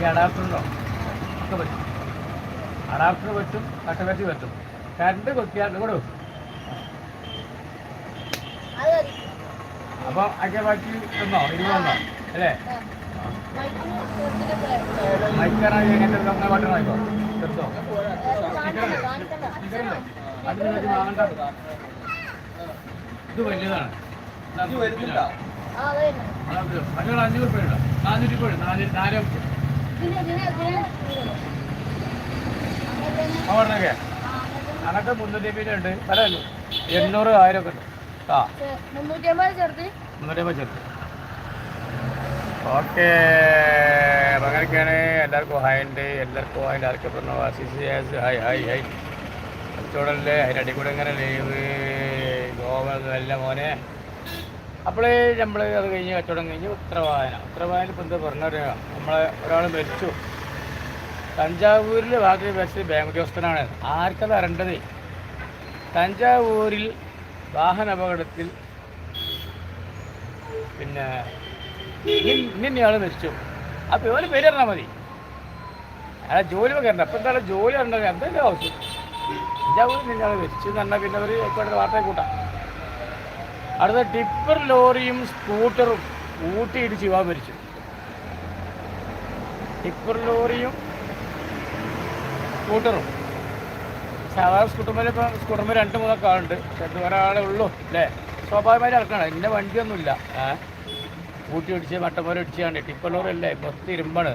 ഈ അഡാപ്റ്ററുണ്ടോ ഒക്കെ പറ്റും. അഡാപ്റ്റർ പറ്റും കട്ടകറ്റി പറ്റും. കറണ്ട് കൊത്തിയാൽ ഇവിടെ വെക്കും. അപ്പോൾ അക്കെ ബാക്കി ഒന്നോ ഇരുപതെണ്ണോ അല്ലേ? ാണ് എങ്ങനെ വാങ്ങണ്ട ഇത് വലിയതാണ്. വരുന്നില്ല അഞ്ഞൂറ് രൂപ ഉണ്ടോ? നാനൂറ്റി പോയി നാല് നാല്. തന്നെ. അതൊക്കെ മുന്നൂറ്റി ഉണ്ട് പല എണ്ണൂറ് ആയിരം ഒക്കെ ഉണ്ട്. ആ. മുന്നൂറ്റി അമ്പത് ചേർത്ത്. മുന്നൂറ്റി അമ്പത് ചെറുത് ഓക്കെ അങ്ങനെയൊക്കെയാണ്. എല്ലാവർക്കും ഹായ് ഉണ്ട്. എല്ലാവർക്കും ഹായ് ആർക്കും പറഞ്ഞു. ആശിസ് ഹായ് ഹായ് ഹായ് കച്ചവടമല്ലേ അതിന്റെ അടി കൂടെ ഇങ്ങനെ ലീവ്? ഗോവല്ല മോനെ. അപ്പോഴേ നമ്മൾ അത് കഴിഞ്ഞ് കച്ചവടം കഴിഞ്ഞ് ഉത്തരവായന. ഉത്തരവായന ഇപ്പം എന്താ പറഞ്ഞറിയാം നമ്മളെ ഒരാൾ മരിച്ചു. തഞ്ചാവൂരിൽ ബാക്കി മരിച്ചത് ബാങ്ക് ഉദ്യോഗസ്ഥനാണ്. ആർക്കത് അറിയേണ്ടത്? തഞ്ചാവൂരിൽ വാഹന അപകടത്തിൽ പിന്നെ ഇന്നയാൾ മരിച്ചു. അപ്പോൾ ഇവന് പേര് പറഞ്ഞാൽ മതി. അയാളെ ജോലി വെക്കണ്ട അപ്പം എന്താണ് ജോലി അറിഞ്ഞത് എന്തെങ്കിലും ആവശ്യം? തഞ്ചാവൂരിൽ നിന്നയാൾ മരിച്ചു എന്ന് പറഞ്ഞാൽ പിന്നെ അവർ വാർത്തയെ കൂട്ടാം അടുത്ത ടിപ്പർ ലോറിയും സ്കൂട്ടറും ഊട്ടിയിടിച്ച് യുവാവ് മരിച്ചു. ടിപ്പർ ലോറിയും സ്കൂട്ടറും. സാധാരണ സ്കൂട്ടർമേൽ ഇപ്പം സ്കൂട്ടർമാർ രണ്ട് മൂന്നൊക്കെ ആളുണ്ട്. പക്ഷെ ഒരാളെ ഉള്ളൂ അല്ലേ? സ്വാഭാവികമായി ഇറക്കണം എന്റെ വണ്ടിയൊന്നുമില്ല. ഏ? ഊട്ടി ഇടിച്ച് മട്ടപ്പോര ഇടിച്ചാണ്ട് ടിപ്പർ ലോറി അല്ലേ മൊത്തം ഇരുമ്പാണ്.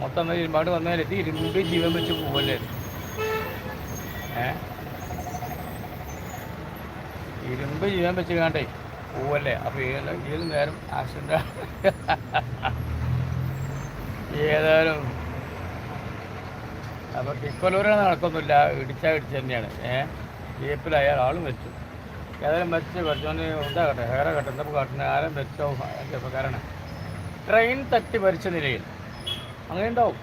മൊത്തം ഇരുമ്പാട് വന്നാൽ ഇരുമ്പ് ജീവൻ വെച്ച് പോകല്ലേ ഏ? ഇരുമ്പ് ജീവൻ വെച്ച് പോവല്ലേ? അപ്പോൾ ഏത് നേരം ആക്സിഡന്റ് ഏതായാലും അപ്പോൾ ടിപ്പലൂരാണ് നടക്കൊന്നുമില്ല ഇടിച്ചാൽ ഇടിച്ച് തന്നെയാണ്. ഏഹ് ജീപ്പിലായാൽ ആളും വെച്ചു ഏതായാലും വെച്ച് പഠിച്ചോണ്ട് ഉണ്ടാകട്ടെ കട്ടെ. എന്താ കാട്ടുന്നത് ആരും വെച്ചോ കാരണം ട്രെയിൻ തട്ടി മരിച്ച നിലയിൽ. അങ്ങനെ ഉണ്ടാവും.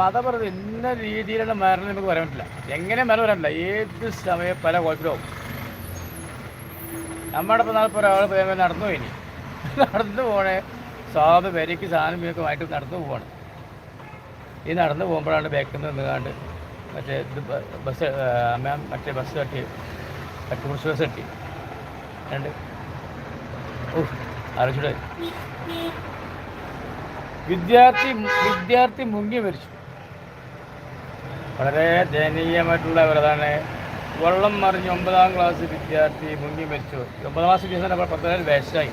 മത പറഞ്ഞത് ഇന്ന രീതിയിലുള്ള മരണം നമുക്ക് പറയാൻ പറ്റില്ല. എങ്ങനെ മരണം വരാൻ ഏത് സമയം പല കുഴപ്പത്തിലാവും നമ്മുടെ ഇപ്പം നാളെ ഒരാൾ പ്രേമം നടന്നു ഇനി. നടന്നു പോണേ. സ്വാഭാവിക വിലയ്ക്ക് സാധനം ഇതൊക്കെ നടന്നു പോവാണ്. ഈ നടന്നു പോകുമ്പോഴാണ് ബേക്കിൽ നിന്ന് നിന്നുകാണ്ട് മറ്റേ ഇത് ബസ് അമ്മ മറ്റേ ബസ് തട്ടി. ടൂറിസ്റ്റ് ബസ് തട്ടി. രണ്ട്. ഓ അറിച്ചിട വിദ്യാർത്ഥി വിദ്യാർത്ഥി മുങ്ങി മരിച്ചു. വളരെ ദയനീയമായിട്ടുള്ള അവരതാണ് വെള്ളം മറിഞ്ഞ് ഒമ്പതാം ക്ലാസ് വിദ്യാർത്ഥി മുങ്ങി മരിച്ചു. ഒമ്പതാം ക്ലാസ് ദിവസം നമ്മൾ പതിനാല് വയസ്സായി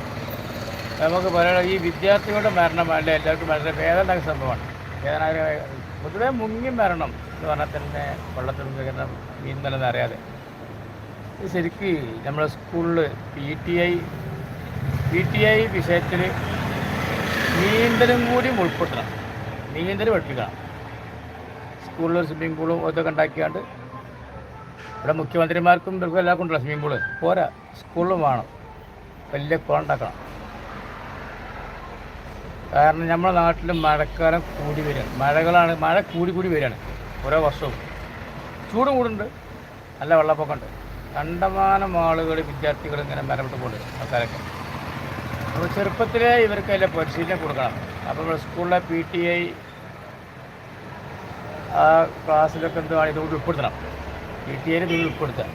നമുക്ക് പറയണം ഈ വിദ്യാർത്ഥികളുടെ മരണമല്ല എല്ലാവർക്കും വളരെ വേദന സംഭവമാണ്. വേദന പൊതുവെ മുങ്ങി മരണം എന്ന് പറഞ്ഞാൽ തന്നെ വെള്ളത്തിൽ മീൻ നല്ലതെന്ന് അറിയാതെ. ശരിക്ക് നമ്മുടെ സ്കൂളിൽ P T I P T I വിഷയത്തിൽ നീന്തലും കൂടി ഉൾപ്പെടുത്തണം. നീന്തൽ പഠിപ്പിക്കണം. സ്കൂളിൽ സ്വിമ്മിംഗ് പൂളും ഇതൊക്കെ ഉണ്ടാക്കിയാണ്ട് ഇവിടെ മുഖ്യമന്ത്രിമാർക്കും ഇവർക്കും എല്ലാവർക്കും ഉണ്ടല്ലോ സ്വിമ്മിംഗ് പൂൾ പോരാ. സ്കൂളിലും വേണം. വലിയ കോണ്ടാക്കണം കാരണം നമ്മുടെ നാട്ടിൽ മഴക്കാലം കൂടി വരികയാണ്. മഴകളാണ് മഴ കൂടി കൂടി വരികയാണ് ഓരോ വർഷവും. ചൂട് കൂടുന്നുണ്ട്. നല്ല വെള്ളപ്പൊക്കമുണ്ട് കണ്ടമാനം ആളുകൾ വിദ്യാർത്ഥികൾ ഇങ്ങനെ മരപ്പെട്ട് പോകുന്നുണ്ട് ആൾക്കാരൊക്കെ. അപ്പോൾ ചെറുപ്പത്തിലേ ഇവർക്ക് അതിലെ പരിശീലനം കൊടുക്കണം. അപ്പോൾ സ്കൂളിലെ പി ടി ഐ ആ ക്ലാസ്സിലൊക്കെ എന്തുവാണ് ഇതുകൊണ്ട് ഉൾപ്പെടുത്തണം. പി ടി ഐയിൽ ഇത് ഉൾപ്പെടുത്തുക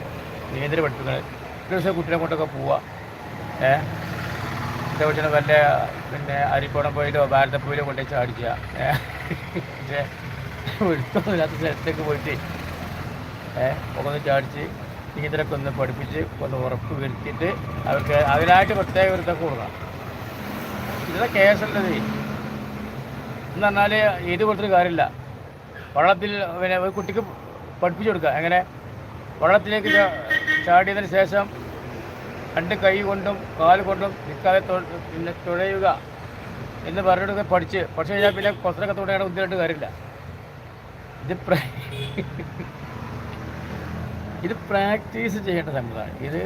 നീന്തൽ പഠിപ്പിക്കുന്നത് ഒരു ദിവസം കുട്ടിനെ കൊണ്ടൊക്കെ പോവുക ഏ? ഇതേപോലെ വല്ല പിന്നെ അരിക്കോണം പോയിട്ടോ ഭാരതപ്പൂയിലോ കൊണ്ടുപോയി ചാടിക്കുക. ഏ? പക്ഷേ ഒഴുക്കൊന്നുമില്ലാത്ത സ്ഥലത്തേക്ക് പോയിട്ട് ഏ? ഒക്കെ ഒന്ന് ചാടിച്ച് നീന്തലൊക്കെ ഒന്ന് പഠിപ്പിച്ച് ഒന്ന് ഉറപ്പ് വരുത്തിയിട്ട് അവർക്ക് അതിനായിട്ട് പ്രത്യേക ഒരു ഇതൊക്കെ കൊടുക്കണം ഇതൊക്കെ കേസുള്ളത് എന്ന് പറഞ്ഞാൽ ഏത് കൊടുത്തിട്ട് കാര്യമില്ല. വള്ളത്തിൽ പിന്നെ കുട്ടിക്ക് പഠിപ്പിച്ചു കൊടുക്കുക. എങ്ങനെ? വെള്ളത്തിലേക്ക് ചാടിയതിന് ശേഷം രണ്ട് കൈ കൊണ്ടും കാൽ കൊണ്ടും നിൽക്കാതെ പിന്നെ തുഴയുക എന്ന് പറഞ്ഞിട്ട് പഠിച്ച്. പക്ഷേ ഞാൻ പിന്നെ കുറച്ചൊക്കെ തുടങ്ങാൻ ബുദ്ധിമുട്ട് കാര്യമില്ല. ഇത് ഇത് പ്രാക്ടീസ് ചെയ്യേണ്ട സംഭവമാണ്. ഇത്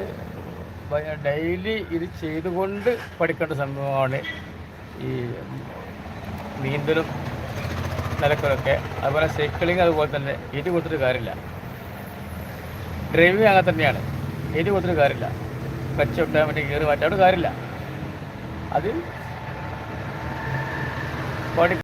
ഡെയിലി ഇത് ചെയ്തുകൊണ്ട് പഠിക്കേണ്ട സംഭവമാണ് ഈ നീന്തലും നിലക്കലൊക്കെ. അതുപോലെ സൈക്ലിങ് അതുപോലെ തന്നെ. ഇത് കൊടുത്തിട്ട് കാര്യമില്ല. ഡ്രൈവിങ് അങ്ങനെ തന്നെയാണ്. ഏത് കൊടുത്തിട്ട് കാര്യമില്ല. കച്ചുണ്ട് മറ്റേ കയറി മാറ്റാണ്ട് കാര്യമില്ല. അത് പഠി